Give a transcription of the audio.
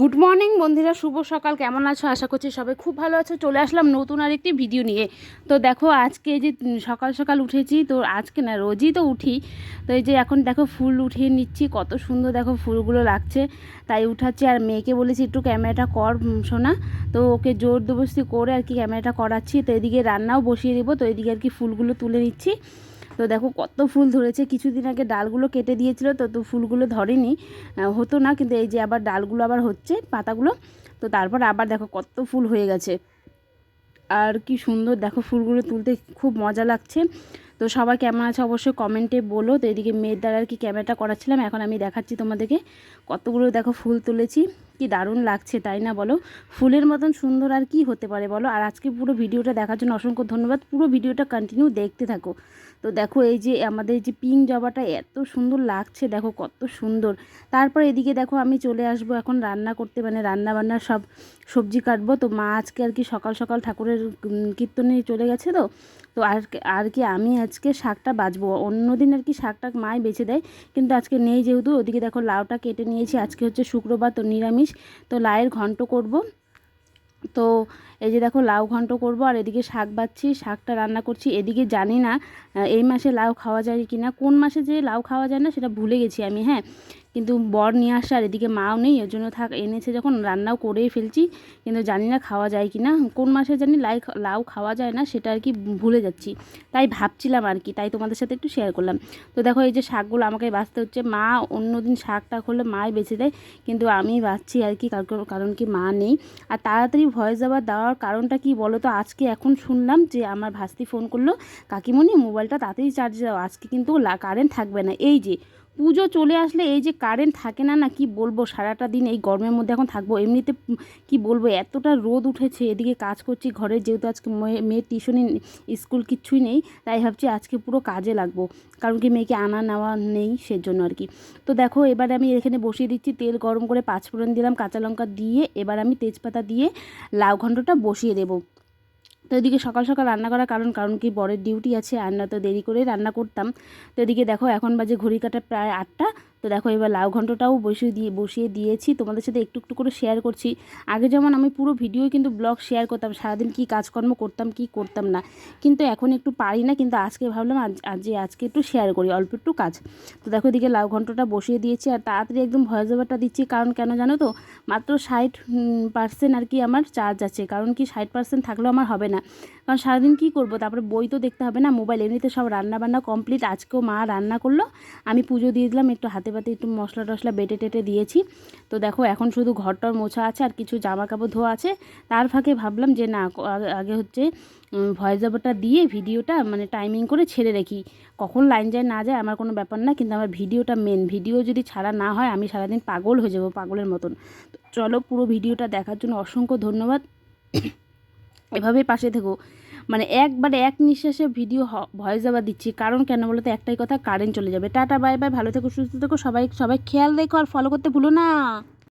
Good morning বন্ধুরা। শুভ সকাল। কেমন আছো? আশা করছি সবাই খুব ভালো আছো। চলে আসলাম নতুন আর একটি ভিডিও নিয়ে। তো দেখো, আজকে যে সকাল সকাল উঠেছি, তো আজকে না, রোজই তো উঠি। তো এই যে এখন দেখো, ফুল উঠিয়ে নিচ্ছি। কত সুন্দর দেখো, ফুলগুলো লাগছে। তাই উঠাচ্ছি। আর মেয়েকে বলেছি, একটু ক্যামেরাটা কর শোনা তো ওকে জোর দবস্তি করে আর কি ক্যামেরাটা করাচ্ছি। তো এদিকে রান্নাও বসিয়ে দেবো। তো এদিকে আর কি ফুলগুলো তুলে নিচ্ছি। তো দেখো কত ফুল ধরেছে। কিছুদিন আগে ডালগুলো কেটে দিয়েছিল, তো তো ফুলগুলো ধরেনি। হতো না, কিন্তু এই যে আবার ডালগুলো আবার হচ্ছে, পাতাগুলো। তো তারপর আবার দেখো কত ফুল হয়ে গেছে। আর কি সুন্দর দেখো ফুলগুলো তুলতে, খুব মজা লাগছে। তো সবাই কেমন আছে অবশ্যই কমেন্টে বলো। তো এদিকে মেয়ের দ্বারা আর কি ক্যামেরাটা করাচ্ছিলাম, এখন আমি দেখাচ্ছি তোমাদেরকে। কতগুলো দেখো ফুল তুলেছি। কি দারুণ লাগছে, তাই না বলো? ফুলের মতন সুন্দর আর কি হতে পারে বলো? আর আজকে পুরো ভিডিওটা দেখার জন্য অসংখ্য ধন্যবাদ। পুরো ভিডিওটা কন্টিনিউ দেখতে থাকো। তো দেখো এই যে আমাদের যে পিঙ্ক জবাটা এত সুন্দর লাগছে, দেখো কত সুন্দর। তারপর এদিকে দেখো আমি চলে আসব এখন রান্না করতে মানে রান্না বান্নার সব সবজি কাটবো। তো মা আজকে আর কি সকাল সকাল ঠাকুরের কীর্তনে চলে গেছে তো। তো আর আর কি আমি আজকে শাকটা বাজবো। অন্যদিন আর কি শাকটা মাই বেছে দেয়। কিন্তু আজকে নেই যেহেতু, ওদিকে দেখো লাউটা কেটে নিয়েছি। আজকে হচ্ছে শুক্রবার, তো নিরামিষ। তো লায়ের ঘন্ট করব। তো এই যে দেখো লাউ ঘন্ট করব আর এদিকে শাক বাচ্ছি, শাকটা রান্না করছি। এদিকে জানি না এই মাসে লাউ খাওয়া যায় কি না কোন মাসে যে লাউ খাওয়া যায় না সেটা ভুলে গেছি আমি হ্যাঁ? কিন্তু বর নিয়ে আসছে আর এদিকে মাও নেই, এর জন্য থাক, এনেছে যখন, রান্নাও করেই ফেলছি, কিন্তু জানি না খাওয়া যায় কি না কোন মাসে জানি লাই লাউ খাওয়া যায় না, সেটা আর কি ভুলে যাচ্ছি। তাই ভাবছিলাম আর কি, তাই তোমাদের সাথে একটু শেয়ার করলাম। তো দেখো এই যে শাকগুলো আমাকে বাঁচতে হচ্ছে, মা অন্যদিন শাক টাক হলে মাই বেছে দেয়, কিন্তু আমি বাঁচছি আর কি কারণ কি মা নেই। আর তাড়াতাড়ি ভয়েস ওভার দেওয়ার কারণটা কি বলো তো আজকে এখন শুনলাম যে আমার ভাস্তি ফোন করল, কাকিমণি মোবাইলটা তাতেই চার্জ দাও আজকে কিন্তু কারেন্ট থাকবে না। এই যে পুজো চলে আসলে এই যে কারেন্ট থাকে না না কি বলব? সারাটা দিন এই গরমের মধ্যে এখন থাকব। এমনিতে কি বলব, এতটা রোদ উঠেছে, এদিকে কাজ করছি ঘরে, যেহেতু আজকে মেয়ে- মেয়ের টিউশনি স্কুল কিচ্ছুই নেই, তাই ভাবছি আজকে পুরো কাজে লাগবো। কারণ কি মেয়েকে আনা নেওয়া নেই, সেজন্য আর কি। তো দেখো, এবার আমি এখানে বসিয়ে দিচ্ছি, তেল গরম করে পাঁচ পাঁচফোড়ন দিলাম, কাঁচা লঙ্কা দিয়ে এবার আমি তেজপাতা দিয়ে লাউ ঘণ্টটা বসিয়ে দেবো। তো এদিকে সকাল সকাল রান্না করার কারণ কারণ কি বরের ডিউটি আছে, আর না তো দেরি করে রান্না করতাম। তো এদিকে দেখো, এখন বাজে ঘড়ি কাটা প্রায় আটটা। তো দেখো এবার লাউ ঘন্টটাও বসিয়ে দিয়ে, বসিয়ে দিয়েছি। তোমাদের সাথে একটু একটু করে শেয়ার করছি। আগে যেমন আমি পুরো ভিডিও কিন্তু ব্লগ শেয়ার করতাম, সারাদিন কী কাজকর্ম করতাম, কি করতাম না। কিন্তু এখন একটু পারি না, কিন্তু আজকে ভাবলাম আজ যে আজকে একটু শেয়ার করি, অল্প একটু কাজ। তো দেখো এদিকে লাউ ঘন্টটা বসিয়ে দিয়েছি, আর তাড়াতাড়ি একদম ভয়েস ওভারটা দিচ্ছি, কারণ কেন জানো তো, মাত্র ষাট পার্সেন্ট আর কি আমার চার্জ আছে। কারণ কি ষাট পার্সেন্ট থাকলেও আমার হবে না। কারণ সারাদিন কী করব, তারপরে বই তো দেখতে হবে না মোবাইল এমনিতে সব রান্না বান্না কমপ্লিট আজকেও মা রান্না করল, আমি পুজো দিয়ে দিলাম, একটু হাতে পাতে একটু মশলা টশলা বেটে টেটে দিয়েছি। তো দেখো, এখন শুধু ঘরটার মোছা আছে আর কিছু জামা কাপড় ধোয়া আছে। তার ফাঁকে ভাবলাম যে না আগে- হচ্ছে ভয়েস ওভারটা দিয়ে ভিডিওটা মানে টাইমিং করে ছেড়ে রাখি কখন লাইন যায় না যায় আমার কোনো ব্যাপার না, কিন্তু আমার ভিডিওটা মেন ভিডিও যদি ছাড়া না হয়, আমি সারাদিন পাগল হয়ে যাব, পাগলের মতন। চলো পুরো ভিডিওটা দেখার জন্য অসংখ্য ধন্যবাদ। এভাবেই পাশে থেকো। মানে একবারে এক নিঃশ্বাসে ভিডিও ভয়েস ওভার দিচ্ছি। কারণ কেন বলো তো একটাই কথা কারেন্ট চলে যাবে। টাটা বাই বাই ভালো থেকো, সুস্থ থেকো, সবাই সবাই খেয়াল রেখো আর ফলো করতে ভুলো না।